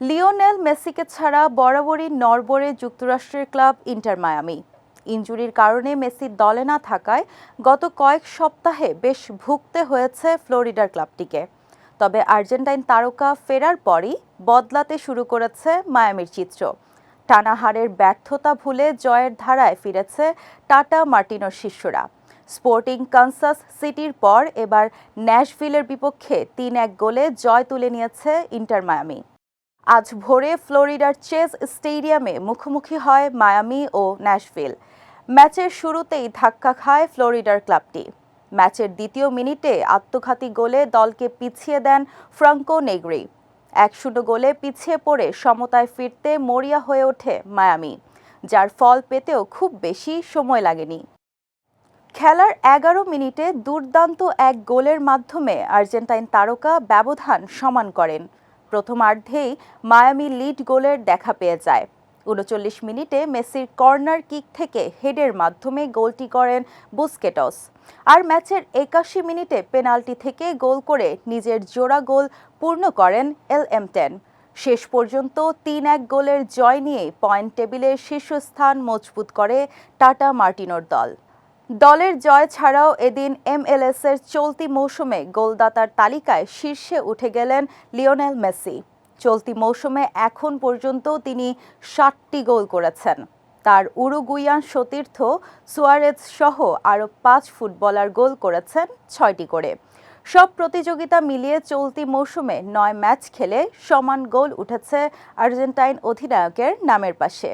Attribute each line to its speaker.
Speaker 1: Lionel মেসিকে ছাড়া বরাবরই নরবরে যুক্তরাষ্ট্রের ক্লাব ইন্টার মায়ামি। ইনজুরির কারণে মেসি দলে না থাকায় গত কয়েক সপ্তাহে বেশ ভুগতে হয়েছে ফ্লোরিডার ক্লাবটিকে। তবে আর্জেন্টাইন তারকা ফেরার পরই বদলাতে শুরু করেছে মায়ামির চিত্র। টানা হারের ব্যর্থতা ভুলে জয়ের ধারায় ফিরেছে টাটা মার্টিনোর শিষ্যরা। স্পোর্টিং কানসাস সিটির পর এবার ন্যাশভিলের বিপক্ষে তিন এক গোলে জয় তুলে নিয়েছে ইন্টার মায়ামি। আজ ভোরে ফ্লোরিডার চেস স্টেডিয়ামে মুখোমুখি হয় মায়ামি ও ন্যাশভিল। ম্যাচের শুরুতেই ধাক্কা খায় ফ্লোরিডার ক্লাবটি। ম্যাচের দ্বিতীয় মিনিটে আত্মঘাতী গোলে দলকে পিছিয়ে দেন ফ্রাঙ্কো নেগ্রি। এক শূন্য গোলে পিছিয়ে পড়ে সমতায় ফিরতে মরিয়া হয়ে ওঠে মায়ামি, যার ফল পেতেও খুব বেশি সময় লাগেনি। খেলার এগারো মিনিটে দুর্দান্ত এক গোলের মাধ্যমে আর্জেন্টাইন তারকা ব্যবধান সমান করেন। প্রথমার্ধেই মায়ামি লিড গোলের দেখা পেয়ে যায়। উনচল্লিশ মিনিটে মেসির কর্নার কিক থেকে হেডের মাধ্যমে গোলটি করেন বুস্কেটস। আর ম্যাচের একাশি মিনিটে পেনাল্টি থেকে গোল করে নিজের জোড়া গোল পূর্ণ করেন এল এম টেন। শেষ পর্যন্ত তিন এক গোলের জয় নিয়ে পয়েন্ট টেবিলের শীর্ষস্থান মজবুত করে টাটা মার্টিনোর দল। দলের জয় ছাড়াও এদিন এমএলএস এর চলতি মৌসুমে গোলদাতার তালিকায় শীর্ষে উঠে গেলেন লিওনেল মেসি। চলতি মৌসুমে এখন পর্যন্ত তিনি ষাটটি গোল করেছেন। তার উরুগুইয়ান সতীর্থ সুয়ারেজ সহ আরও পাঁচ ফুটবলার গোল করেছেন ছয়টি করে। সব প্রতিযোগিতা মিলিয়ে চলতি মৌসুমে নয় ম্যাচ খেলে সমান গোল উঠেছে আর্জেন্টাইন অধিনায়কের নামের পাশে।